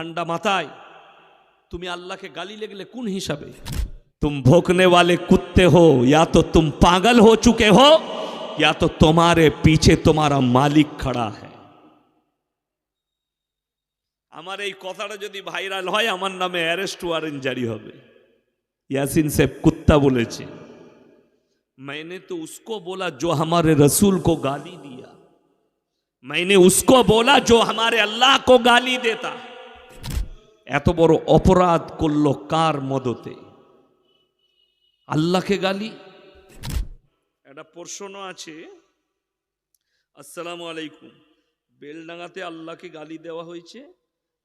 ঠান্ডা মাথায়, তুমি আল্লাহকে গালি লেগলে কোন হিসাবে? তুম ভোকনে वाले कुत्ते हो या तो तुम पागल हो चुके हो या तो तुम्हारे पीछे तुम्हारा मालिक खड़ा है আমার এই কথাটা যদি ভাইরাল হয়, আমার নামে অ্যারেস্ট ওয়ারেন্ট জারি হবে। ইয়াসিন সাহেব কুত্তা বলেছে, मैंने তো उसको बोला जो हमारे रसूल को गाली दिया। मैंने उसको बोला जो हमारे अल्लाह को गाली देता। এত বড় অপরাধ করল কার মদতে? আল্লাহকে গালি? একটা প্রশ্ন আছে। আসসালামু আলাইকুম। বেলডাঙ্গাতে আল্লাহকে গালি দেওয়া হয়েছে।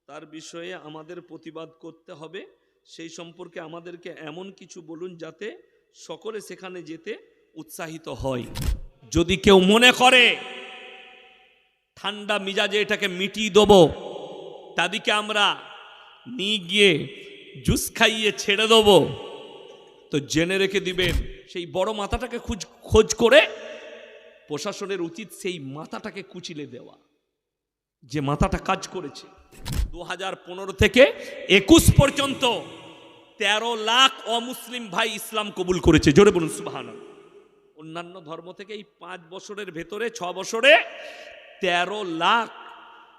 তার বিষয়ে আমাদের প্রতিবাদ করতে হবে। সেই সম্পর্কে আমাদেরকে এমন কিছু বলুন যাতে সকলে সেখানে যেতে উৎসাহিত হয়। যদি কেউ মনে করে, ঠান্ডা মিজাজে এটাকে মিটিয়ে দেবো, তাদেরকে আমরা নিয়ে গিয়ে জুস খাইয়ে ছেড়ে দেবো। তো জেনে রেখে দিবেন, সেই বড় মাথাটাকে খোঁজ খোঁজ করে প্রশাসনের উচিত সেই মাথাটাকে কুচিলে দেওয়া। যে মাথাটা কাজ করেছে। দু পনেরো থেকে একুশ পর্যন্ত তেরো লাখ অমুসলিম ভাই ইসলাম কবুল করেছে। জোরে বলুন সুবাহান অন্যান্য ধর্ম থেকে এই পাঁচ বছরের ভেতরে, ছ বছরে তেরো লাখ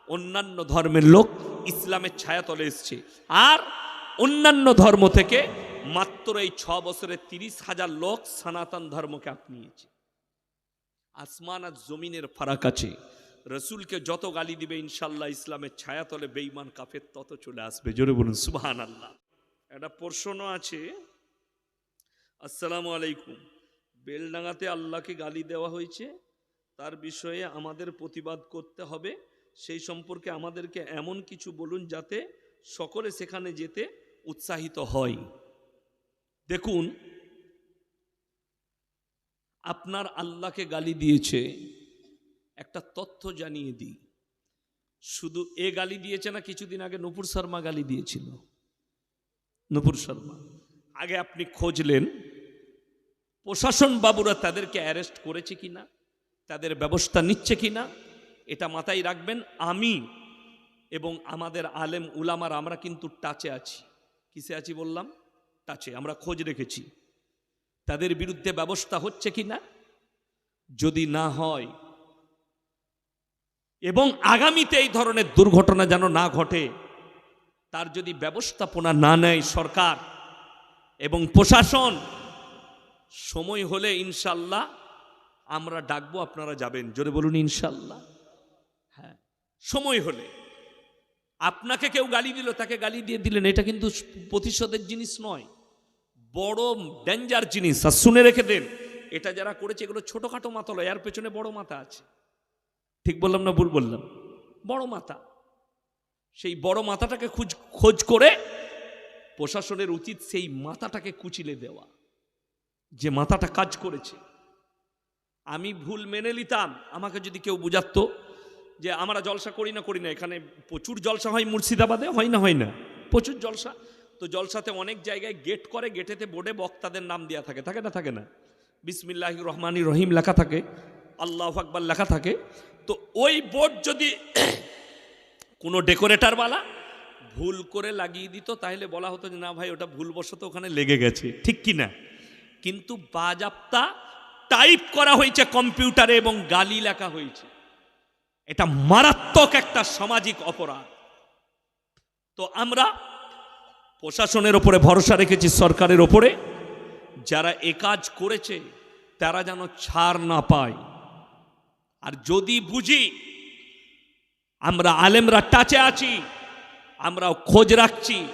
অন্যান্য ধর্মের লোক ইসলামের ছায়াতলে এসছে। আর অন্যান্য ধর্ম থেকে মাত্র এই ছ বছরে তিরিশ হাজার লোক সনাতন ধর্মকে আপনিয়েছে আসমান আর জমিনের ফারাক আছে। রসুলকে যত গালি দিবে ইনশাল্লাহ ইসলামের ছায়াতলে বেইমান কাফের তত চলে আসবে। জোরে বলুন সুবহান আল্লাহ একটা প্রশ্ন আছে। আসসালামু আলাইকুম। বেলডাঙ্গাতে আল্লাহকে গালি দেওয়া হয়েছে। তার বিষয়ে আমাদের প্রতিবাদ করতে হবে। সেই সম্পর্কে আমাদেরকে এমন কিছু বলুন যাতে সকলে সেখানে যেতে উৎসাহিত হয়। দেখুন, আপনার আল্লাহকে গালি দিয়েছে, একটা তথ্য জানিয়ে দিই। শুধু এ গালি দিয়েছে না, কিছুদিন আগে নুপুর শর্মা গালি দিয়েছিল। নুপুর শর্মা, আগে আপনি খোঁজলেন, প্রশাসন বাবুরা তাদেরকে অ্যারেস্ট করেছে কিনা, তাদের ব্যবস্থা নিচ্ছে কিনা এটা মাথায় রাখবেন, আমি এবং আমাদের আলেম উলামার আমরা কিন্তু টাচে আছি। কিসে আছি বললাম? টাচে, আমরা খোঁজ রেখেছি। তাদের বিরুদ্ধে ব্যবস্থা হচ্ছে কি না? যদি না হয়, এবং আগামীতে এই ধরনের দুর্ঘটনা যেন না ঘটে, তার যদি ব্যবস্থাপনা না নেয় সরকার এবং প্রশাসন, সময় হলে ইনশাল্লাহ আমরা ডাকবো, আপনারা যাবেন। জোরে বলুন ইনশাল্লাহ। সময় হলে। আপনাকে কেউ গালি দিল, তাকে গালি দিয়ে দিলেন, এটা কিন্তু প্রতিশোধের জিনিস নয়। বড় ডেঞ্জার জিনিস। আর শুনে রেখে দেন, এটা যারা করেছে, এগুলো ছোটখাটো মাথা লয় এর পেছনে বড় মাথা আছে। ঠিক বললাম না ভুল বললাম? বড় মাথা সেই বড় মাথাটাকে খোঁজ খোঁজ করে প্রশাসনের উচিত সেই মাথাটাকে কুচিলে দেওয়া। যে মাথাটা কাজ করেছে। আমি ভুল মেনে নিতাম, আমাকে যদি কেউ বুঝাতো যে আমরা জলসা করি না করি না। এখানে প্রচুর জলসা হয় মুর্শিদাবাদে, হয় না হয় না। প্রচুর জলসা। তো জলসাতে অনেক জায়গায় গেট করে গেটেতে বোর্ডে বক্তাদের নাম দেওয়া থাকে। থাকে না থাকে না? বিসমিল্লাহ রহমানি রহিম লেখা থাকে। আল্লাহ আকবার লেখা থাকে। তো ওই বোর্ড যদি কোনো ডেকোরেটারওয়ালা ভুল করে লাগিয়ে দিত, তাহলে বলা হতো যে, না ভাই, ওটা ভুলবশত ওখানে লেগে গেছে। ঠিক কি না? কিন্তু বাজাপ্তা টাইপ করা হয়েছে কম্পিউটারে এবং গালি লেখা হয়েছে। এটা মারাত্মক একটা সামাজিক অপরাধ। তো আমরা প্রশাসনের ওপরে ভরসা রেখেছি, সরকারের ওপরে। যারা এ কাজ করেছে, তারা যেন ছাড় না পায়। আর যদি বুঝি, আমরা আলেমরা টাচে আছি, আমরাও খোঁজ রাখছি।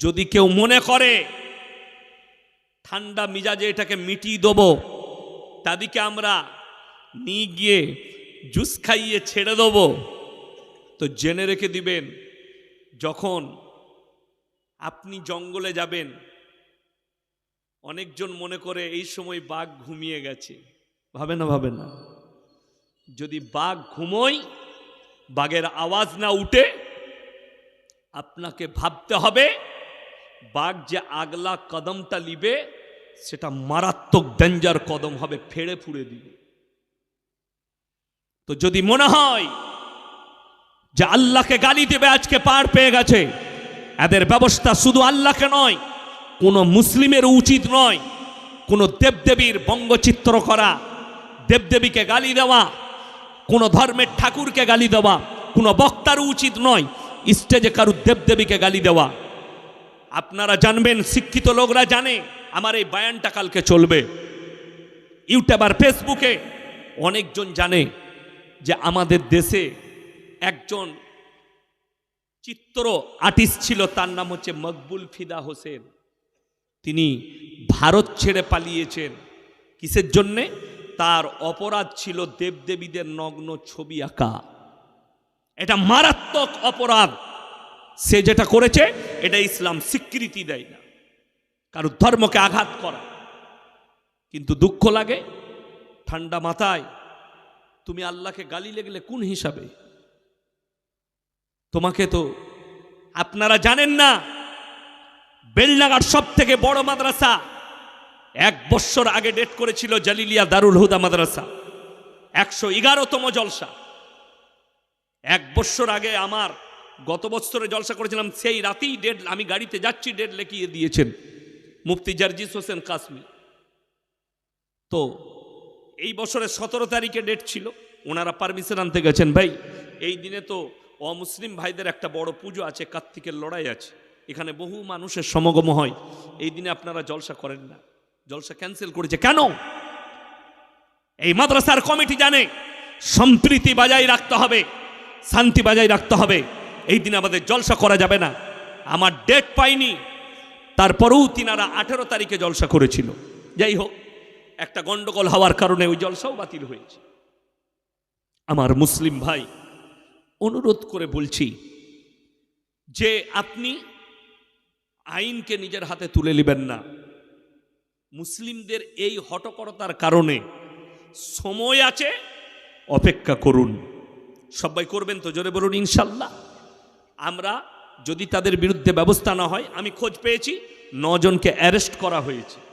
যদি কেউ মনে করে, ঠান্ডা মিজাজে এটাকে মিটিয়ে দেবো, তাদেরকে আমরা নিয়ে গিয়ে জুস খাইয়ে ছেড়ে দেবো। তো জেনে রেখে দিবেন, যখন আপনি জঙ্গলে যাবেন, অনেকজন মনে করে এই সময় বাঘ ঘুমিয়ে গেছে। ভাবে না ভাবে না। যদি বাঘ ঘুমোয়, বাঘের আওয়াজ না উঠে, আপনাকে ভাবতে হবে, বাঘ যে আগলা কদমটা নিবে, সেটা মারাত্মক ডেঞ্জার কদম হবে, ফেড়ে ফুড়ে দিবে। তো যদি মনে হয় যে আল্লাহকে গালি দেবে, আজকে পার পেয়ে গেছে, এদের ব্যবস্থা শুধু আল্লাহকে নয়, কোনো মুসলিমের উচিত নয়, কোনো দেবদেবীর বঙ্গচিত্র করা, দেবদেবীকে গালি দেওয়া, কোনো ধর্মের ঠাকুরকে গালি দেওয়া, কোনো বক্তারও উচিত নয়, স্টেজে কারু দেবদেবীকে গালি দেওয়া। আপনারা জানবেন, শিক্ষিত লোকরা জানে, আমার এই বায়ানটা কালকে চলবে। ইউটিউব আর ফেসবুকে অনেকজন জানে। যে আমাদের দেশে একজন চিত্র আর্টিস্ট ছিল, তার নাম হচ্ছে মকবুল ফিদা হোসেন। তিনি ভারত ছেড়ে পালিয়েছেন। কিসের জন্যে? তার অপরাধ ছিল দেবদেবীদের নগ্ন ছবি আঁকা। এটা মারাত্মক অপরাধ। সে যেটা করেছে, এটা ইসলাম স্বীকৃতি দেয় না। কারও ধর্মকে আঘাত করা। কিন্তু দুঃখ লাগে, ঠান্ডা মাথায় তুমি আল্লাহকে গালি লেগলে কোন হিসাবে? তোমাকে তো আপনারা জানেন না বেলনাগার সব থেকে বড় মাদ্রাসা এক বৎসর আগে ডেট করেছিল জালিলিয়া দারুল হুদা মাদ্রাসা, একশো এগারোতম জলসা। এক বৎসর আগে আমার গত বছরে জলসা করেছিলাম, সেই রাতেই ডেট, আমি গাড়িতে যাচ্ছি, ডেট লেখিয়ে দিয়েছেন মুফতি জার্জিস হোসেন কাশ্মীর তো এই বছরের সতেরো তারিখে ডেট ছিল। ওনারা পারমিশন আনতে গেছেন, ভাই, এই দিনে তো অমুসলিম ভাইদের একটা বড় পুজো আছে, কার্তিকের লড়াই আছে। এখানে বহু মানুষের সমাগম হয়। এই দিনে আপনারা জলসা করেন না। জলসা ক্যান্সেল করেছে। কেন? এই মাদ্রাসার কমিটি জানে, সম্প্রীতি বজায় রাখতে হবে, শান্তি বজায় রাখতে হবে। এই দিনে আমাদের জলসা করা যাবে না। আমার ডেট পাইনি। তারপরেও তিনারা আঠেরো তারিখে জলসা করেছিল। যাই হোক একটা গন্ডগোল হওয়ার কারণে ওই জলসাও বাতিল হয়েছে। আমার মুসলিম ভাই, অনুরোধ করে বলছি যে আপনি আইনকে নিজের হাতে তুলে নেবেন না। মুসলিমদের এই হটকরতার কারণে সময় আছে, অপেক্ষা করুন। সবাই করবেন তো? জোরে বলুন, ইনশাল্লাহ। আমরা যদি তাদের বিরুদ্ধে ব্যবস্থা না হয়, আমি খোঁজ পেয়েছি, নজনকে অ্যারেস্ট করা হয়েছে।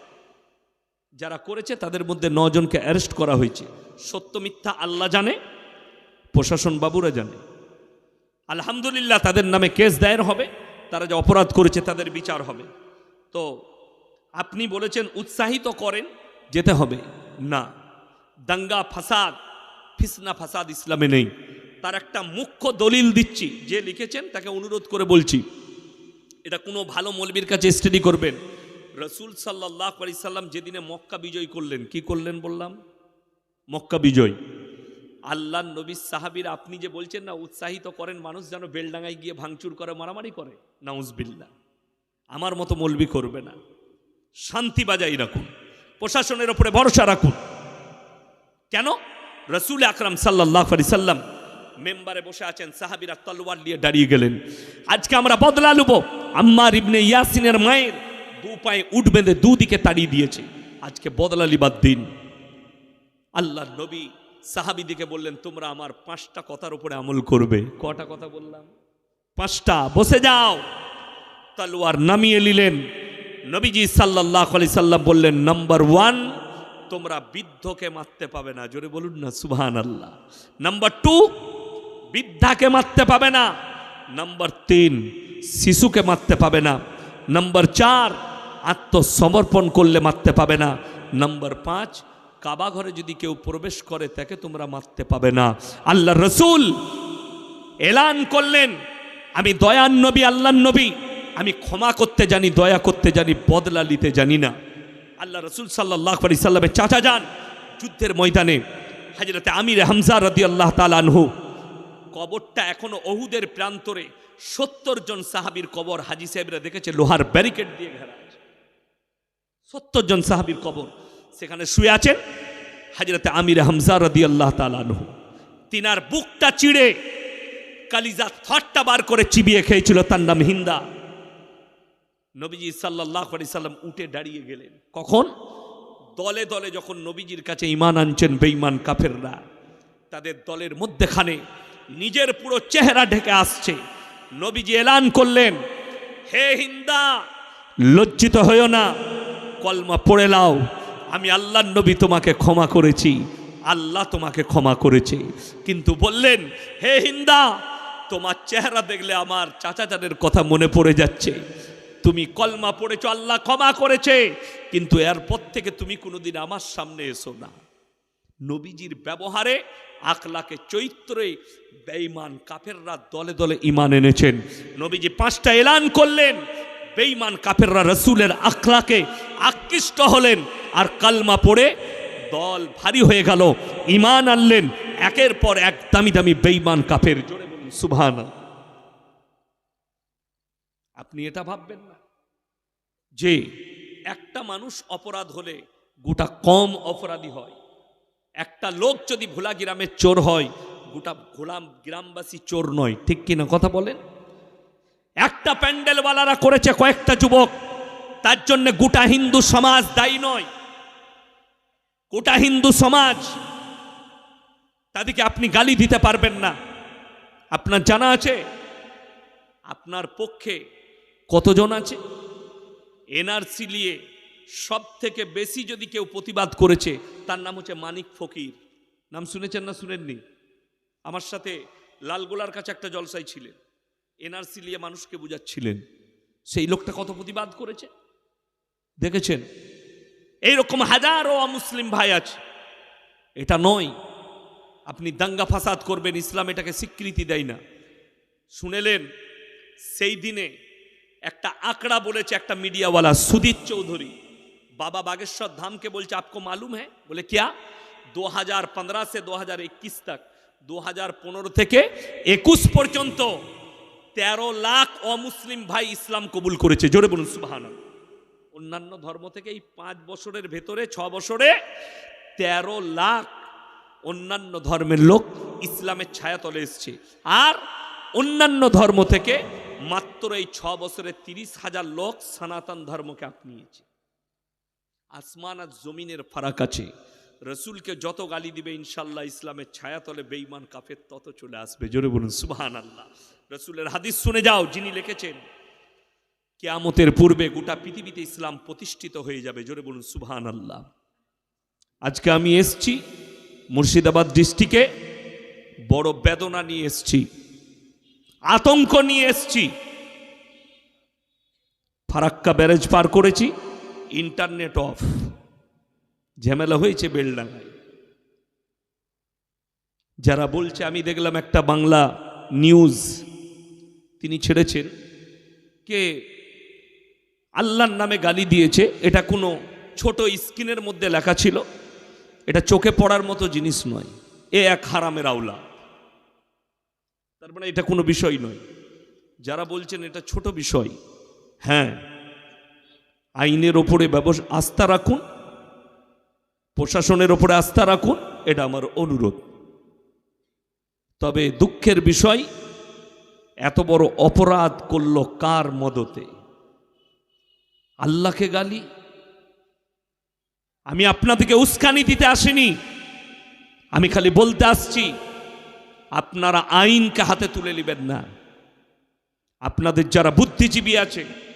যারা করেছে, তাদের মধ্যে নজনকে অ্যারেস্ট করা হয়েছে। সত্য মিথ্যা আল্লাহ জানে, প্রশাসন বাবুরা জানে। আলহামদুলিল্লাহ, তাদের নামে কেস দায়ের হবে, তারা যে অপরাধ করেছে, তাদের বিচার হবে। তো, আপনি বলেছেন, উৎসাহিত করেন, যেতে হবে। না। দাঙ্গা, ফাসাদ, ফিসনা, ফাসাদ ইসলামে নেই। তার একটা মুখ্য দলিল দিচ্ছি, যে লিখেছেন, তাকে অনুরোধ করে বলছি, এটা কোনো ভালো মলবির কাছে স্টাডি করবেন। রসুল সাল্লাহ সাল্লাম যেদিনে মক্কা বিজয় করলেন, কি করলেন বললাম? মক্কা বিজয়। আল্লাহ নবী সাহাবির, আপনি যে বলছেন না, উৎসাহিত করেন, মানুষ যেন বেলডাঙ্গায় গিয়ে ভাঙচুর করে, মারামারি করে নাউজবিল্লা আমার মতো মলবি করবে না। শান্তি বাজাই রাখুন। প্রশাসনের ওপরে ভরসা রাখুন। কেন? রসুল আকরাম সাল্লাহ আলি সাল্লাম মেম্বারে বসে আছেন, সাহাবিরা তলোয়ার নিয়ে দাঁড়িয়ে গেলেন। আজকে আমরা বদলা লুব। আম্মার ইবনে ইয়াসিনের মায়ের দু পায়ে উঠ বেঁধে দুদিকে তাড়িয়ে দিয়েছে। আজকে বদলা লিবার দিন আল্লাহ নবী সাহাবিদিকে বললেন তোমরা আমার পাঁচটা কথার উপরে আমল করবে। কটা কথা বললাম? পাঁচটা। বসে যাও। তলোয়ার নামিয়ে নিলেন। নবীজি সাল্লাহ আলি সাল্লাম বললেন নাম্বার ওয়ান তোমরা বৃদ্ধকে মারতে পাবে না। জোরে বলুন না সুবহান আল্লাহ নাম্বার টু বৃদ্ধাকে মারতে পাবে না। নাম্বার তিন শিশুকে মারতে পাবে না। নাম্বার চার, আত্মসমর্পণ করলে মারতে পাবে না। নাম্বার পাঁচ কাবা ঘরে যদি কেউ প্রবেশ করে, তাকে তোমরা মারতে পাবে না। আল্লাহ রসুল এলান করলেন, আমি দয়ান নবী আল্লাহ নবী, আমি ক্ষমা করতে জানি, দয়া করতে জানি, বদলা নিতে জানি না। আল্লাহ রসুল সাল্লাহ আলি সাল্লামের চাচা যান যুদ্ধের ময়দানে। হাজরতে আমির হামজা রদি আল্লাহ তালানহু কবরটা এখনও অহুদের প্রান্তরে সত্তর জন সাহাবির কবর হাজি সাহেবরা দেখেছে, লোহার ব্যারিকেড দিয়ে ঘেরা আছে। সত্তর জন সাহাবির কবর। সেখানে শুয়ে আছেন হাজরতে আমির হামজা রদি আল্লাহ তালানহু তিনার বুকটা চিড়ে কালিজা থটটা বার করে চিবিয়ে খেয়েছিল, তার নাম হিন্দা। নবীজি সাল্লাহ সাল্লাম উঠে দাঁড়িয়ে গেলেন। কখন? দলে দলে যখন নবীজির কাছে ইমান আনছেন বেঈমান কাফেররা, তাদের দলের মধ্যেখানে নিজের পুরো চেহারা ঢেকে আসছে। নবীজি এলান করলেন, হে হিন্দা, লজ্জিত হইও না, কলমা পড়ে লাও আমি আল্লাহ নবী তোমাকে ক্ষমা করেছি, আল্লাহ তোমাকে ক্ষমা করেছে। কিন্তু বললেন, হে হিন্দা, তোমার চেহারা দেখলে আমার চাচা চানের কথা মনে পড়ে যাচ্ছে। তুমি কলমা পড়েছ, আল্লাহ ক্ষমা করেছে, কিন্তু এরপর থেকে তুমি কোনোদিন আমার সামনে এসো না। নবীজির ব্যবহারে আখলাকে চৈত্রে বেঈমান কাফেররা দলে দলে ইমান এনেছেন। নবীজি পাঁচটা এলান করলেন, বেঈমান কাফেররা রসুলের আখলাকে আকৃষ্ট হলেন আর কালমা পড়ে দল ভারী হয়ে গেল ইমান আনলেন। একের পর এক দামি দামি বেঈমান কাফের, জোরে সুবহান আপনি এটা ভাববেন না যে একটা মানুষ অপরাধ হলে গোটা কম অপরাধী হয়। একটা লোক যদি ভোলা গ্রামের চোর হয়, গোটা ভোলাম গ্রামবাসী চোর নয়, ঠিক কিনা কথা বলেন? একটা প্যান্ডেলওয়ালারা করেছে কয়েকটা যুবক, তার জন্য গোটা হিন্দু সমাজ দায়ী নয়। গোটা হিন্দু সমাজ, তাদেরকে আপনি গালি দিতে পারবেন না। আপনার জানা আছে? আপনার পক্ষে কতজন আছে? এনআরসি নিয়ে সব থেকে বেশি যদি কেউ প্রতিবাদ করেছে, তার নাম হচ্ছে মানিক ফকির। নাম শুনেছেন না শুনেননি? আমার সাথে লালগোলার কাছে একটা জলসাই ছিলেন। এনআরসি নিয়ে মানুষকে বুঝাচ্ছিলেন, সেই লোকটা কত প্রতিবাদ করেছে? দেখেছেন? এইরকম হাজারো মুসলিম ভাই আছে। এটা নয়, আপনি দাঙ্গা ফাসাদ করবেন, ইসলাম এটাকে স্বীকৃতি দেয় না। শুনেলেন, সেই দিনে একটা আঁকড়া বলেছে একটা মিডিয়াওয়ালা, সুদীপ চৌধুরী। बाबा बागेश्वर धाम के बोलते आपको मालूम है बोले क्या 2015 से 2021 तक 2015 থেকে একুশ পর্যন্ত তেরো লাখ অমুসলিম ভাই ইসলাম কবুল করেছে জোরে বলুন সুবাহান অন্যান্য ধর্ম থেকে এই পাঁচ বছরের ভেতরে ছ বছরে তেরো লাখ অন্যান্য ধর্মের লোক ইসলামের ছায়াতলে এসছে আর অন্যান্য ধর্ম থেকে মাত্র এই ছ বছরে তিরিশ হাজার লোক সনাতন ধর্মকে আপনিয়েছে আসমান আর জমিনের ফারাক আছে। রসুলকে যত গালি দিবে ইনশাল্লাহ ইসলামের ছায়াতলে বেঈমান, কাফের তত চলে আসবে। জোরে বলুন সুবাহান আল্লাহ রসুলের হাদিস শুনে যাও, যিনি লিখেছেন, কেয়ামতের পূর্বে গোটা পৃথিবীতে ইসলাম প্রতিষ্ঠিত হয়ে যাবে। জোরে বলুন সুবহান আল্লাহ আজকে আমি এসছি মুর্শিদাবাদ ডিস্ট্রিক্টে, বড় বেদনা নিয়ে এসছি, আতঙ্ক নিয়ে এসছি, ফারাক্কা ব্যারেজ পার করেছি। ইন্টারনেট অফ ঝামেলা হয়েছে বেলডাঙ্গায়। যারা বলছে, আমি দেখলাম একটা বাংলা নিউজ তিনি ছেড়েছেন, কে আল্লাহর নামে গালি দিয়েছে, এটা কোনো ছোট স্ক্রিনের মধ্যে লেখা ছিল, এটা চোখে পড়ার মতো জিনিস নয়, এ এক হারামের আওলা। তার মানে এটা কোনো বিষয় নয়। যারা বলছেন এটা ছোট বিষয় হ্যাঁ আইনের ওপরে ব্যবসা, আস্থা রাখুন। প্রশাসনের ওপরে আস্থা রাখুন, এটা আমার অনুরোধ। তবে দুঃখের বিষয়, এত বড় অপরাধ করল কার মদতে? আল্লাহকে গালি? আমি আপনাদেরকে উস্কানি দিতে আসিনি। আমি খালি বলতে আসছি, আপনারা আইনকে হাতে তুলে নেবেন না। আপনাদের যারা বুদ্ধিজীবী আছে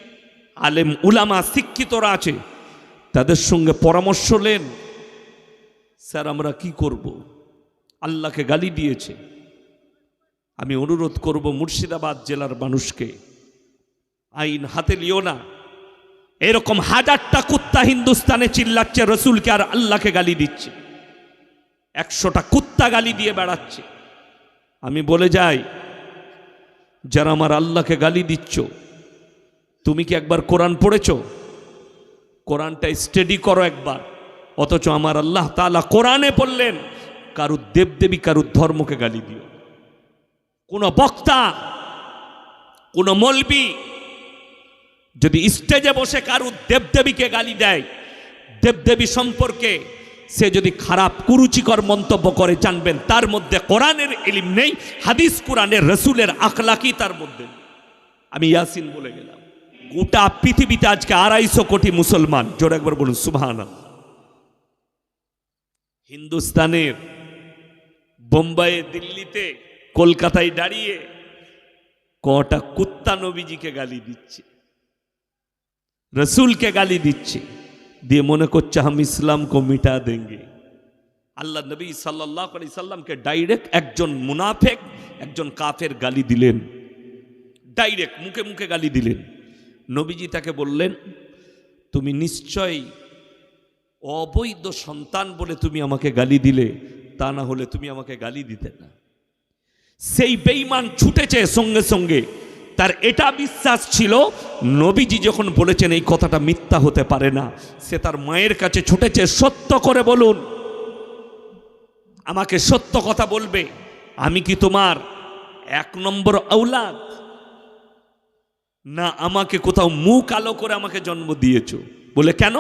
আলেম উলামা শিক্ষিতরা আছে, তাদের সঙ্গে পরামর্শ নেন, স্যার, আমরা কি করব? আল্লাহকে গালি দিয়েছে। আমি অনুরোধ করব মুর্শিদাবাদ জেলার মানুষকে, আইন হাতে লিও না। এরকম হাজারটা কুত্তা হিন্দুস্তানে চিল্লাচ্ছে, রসুলকে আর আল্লাহকে গালি দিচ্ছে। একশোটা কুত্তা গালি দিয়ে বেড়াচ্ছে। আমি বলে যাই, যারা আমার আল্লাহকে গালি দিচ্ছ তুমি কি একবার কোরআন পড়েছ? কোরআনটা স্টাডি করো একবার। অথচ আমার আল্লাহ তালা কোরআনে বললেন কারুর দেবদেবী কারুর ধর্মকে গালি দিও। কোনো বক্তা, কোনো মলবি যদি স্টেজে বসে কারুর দেবদেবীকে গালি দেয়, দেবদেবী সম্পর্কে সে যদি খারাপ কুরুচিকর মন্তব্য করে জানবেন, তার মধ্যে কোরআনের ইলিম নেই, হাদিস কোরআনের রসুলের আখলাকি তার মধ্যে আমি ইয়াসিন বলে গেলাম। গোটা পৃথিবীতে আজকে আড়াইশো কোটি মুসলমান। জোর একবার বলুন সুবহান হিন্দুস্তানের বোম্বাইয়ে দিল্লিতে, কলকাতায় দাঁড়িয়ে কটা কুত্তা নবীজিকে গালি দিচ্ছে, রসুলকে গালি দিচ্ছে, দিয়ে মনে করছে হাম ইসলাম কো মিটা দেंगे আল্লাহ নবী সাল্লাহ আলি সাল্লামকে ডাইরেক্ট একজন মুনাফেক, একজন কাফের গালি দিলেন। ডাইরেক্ট মুখে মুখে গালি দিলেন। নবীজি তাকে বললেন, তুমি নিশ্চয়ই অবৈধ সন্তান বলে তুমি আমাকে গালি দিলে, তা না হলে তুমি আমাকে গালি দিতে না। সেই বেঈমান ছুটেছে সঙ্গে সঙ্গে। তার এটা বিশ্বাস ছিল, নবীজি যখন বলেছেন, এই কথাটা মিথ্যা হতে পারে না, সে তার মায়ের কাছে ছুটেছে, সত্য করে বলুন। আমাকে সত্য কথা বলবে, আমি কি তোমার এক নম্বর আউলাদ না আমাকে কোথাও মুখ আলো করে আমাকে জন্ম দিয়েছ। বলে কেন?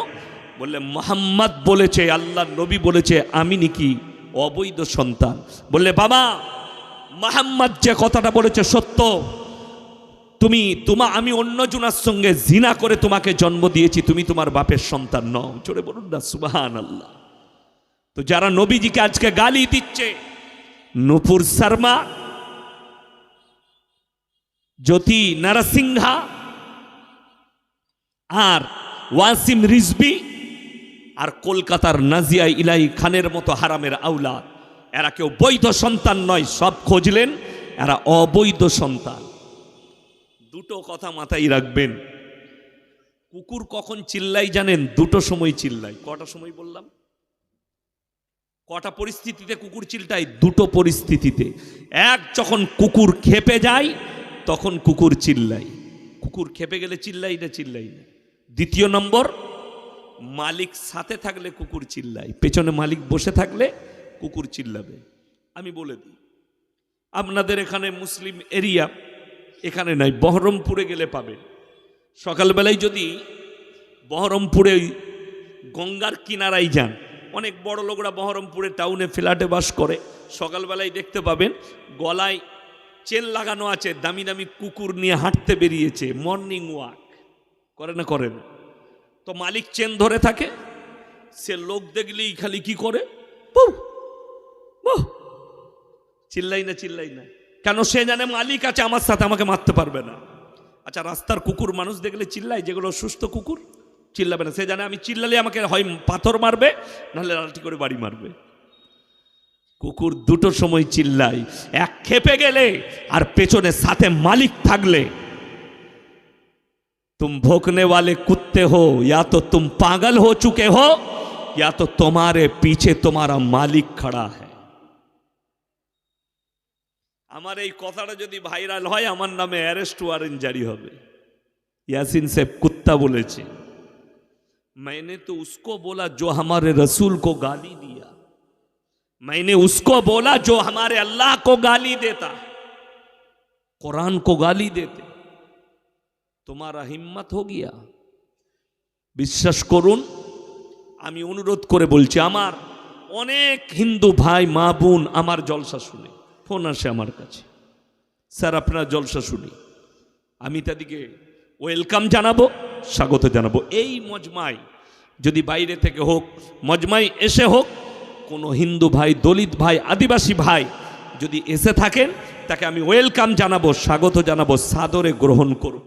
বললে মোহাম্মদ বলেছে, আল্লাহ নবী বলেছে, আমি নাকি অবৈধ সন্তান। বললে বাবা, মোহাম্মদ যে কথাটা বলেছে সত্য। তুমি, তোমা, আমি অন্য জনার সঙ্গে জিনা করে তোমাকে জন্ম দিয়েছি, তুমি তোমার বাপের সন্তান নও। চলে বলুন না সুবাহান আল্লাহ তো যারা নবীজিকে আজকে গালি দিচ্ছে, নুপুর শর্মা জ্যোতি নারসিংহা আর ওয়াসিম রিজবি আর কলকাতার নাজিয়া ইলাই খানের মতো হারামের আউলা এরা কেউ বৈধ সন্তান নয়, সব খুঁজলেন, এরা অবৈধ সন্তান। দুটো কথা মাথায় রাখবেন। কুকুর কখন চিল্লাই জানেন? দুটো সময় চিল্লাই। কটা সময় বললাম? কটা পরিস্থিতিতে কুকুর চিল্টায়? দুটো পরিস্থিতিতে। এক, যখন কুকুর খেপে যায় তখন কুকুর চিল্লাই কুকুর খেপে গেলে চিল্লাই না চিল্লাই না। দ্বিতীয় নম্বর, মালিক সাথে থাকলে কুকুর চিল্লাই পেছনে মালিক বসে থাকলে কুকুর চিল্লাবে। আমি বলে দিই, আপনাদের এখানে মুসলিম এরিয়া এখানে নাই, বহরমপুরে গেলে পাবেন। সকালবেলায় যদি বহরমপুরে গঙ্গার কিনারায় যান, অনেক বড় লোকরা বহরমপুরে টাউনে ফ্ল্যাটে বাস করে, সকালবেলায় দেখতে পাবেন গলায় চেন লাগানো আছে, দামি দামি কুকুর নিয়ে হাঁটতে বেরিয়েছে মর্নিং ওয়াক করে না করে না। তো মালিক চেন ধরে থাকে, সে লোক দেখলেই খালি কি করে। চিল্লাই না চিল্লাই না। কেন সে জানে মালিক আছে, আমার সাথে আমাকে মারতে পারবে না। আচ্ছা রাস্তার কুকুর মানুষ দেখলে চিল্লাই যেগুলো সুস্থ কুকুর, চিল্লাবে না। সে জানে আমি চিল্লালে আমাকে হয় পাথর মারবে, নাহলে লাঠি করে বাড়ি মারবে। কুকুর দুটো সময় চিল্লায়। এক খেপে গেলে আর পেছনে সাথে মালিক থাকলে। তুম ভোকনে वाले কুত্তে হো, ইয়া তো তুম পাগল হো চুকে হো, ইয়া তো तुम्हारे পিছে तुम्हारा মালিক খড়া আমার এই কথাটা যদি ভাইরাল হয়, আমার নামে অ্যারেস্ট ওয়ারেন্ট জারি হবে। ইয়াসিন সাহেব কুত্তা বলেছে, মেনে তো উসকো বলা जो আমার রসুল কো গালি দিয়ে मैंने उसको बोला जो हमारे अल्लाह को गाली देता कुरान को गाली देते তোমারা হিম্মত হো গিয়া বিশ্বাস করুন আমি অনুরোধ করে বলছি আমার অনেক হিন্দু ভাই মা বোন আমার জলসা শুনে ফোন আসে আমার কাছে স্যার আপনার জলসা শুনি আমি তাদেরকে ওয়েলকাম জানাবো স্বাগত জানাবো এই মজমাই যদি বাইরে থেকে হোক মজমাই এসে হোক কোনো হিন্দু ভাই, দলিত ভাই, আদিবাসী ভাই যদি এসে থাকেন, তাকে আমি ওয়েলকাম জানাব, স্বাগত জানাব, সাদরে গ্রহণ করব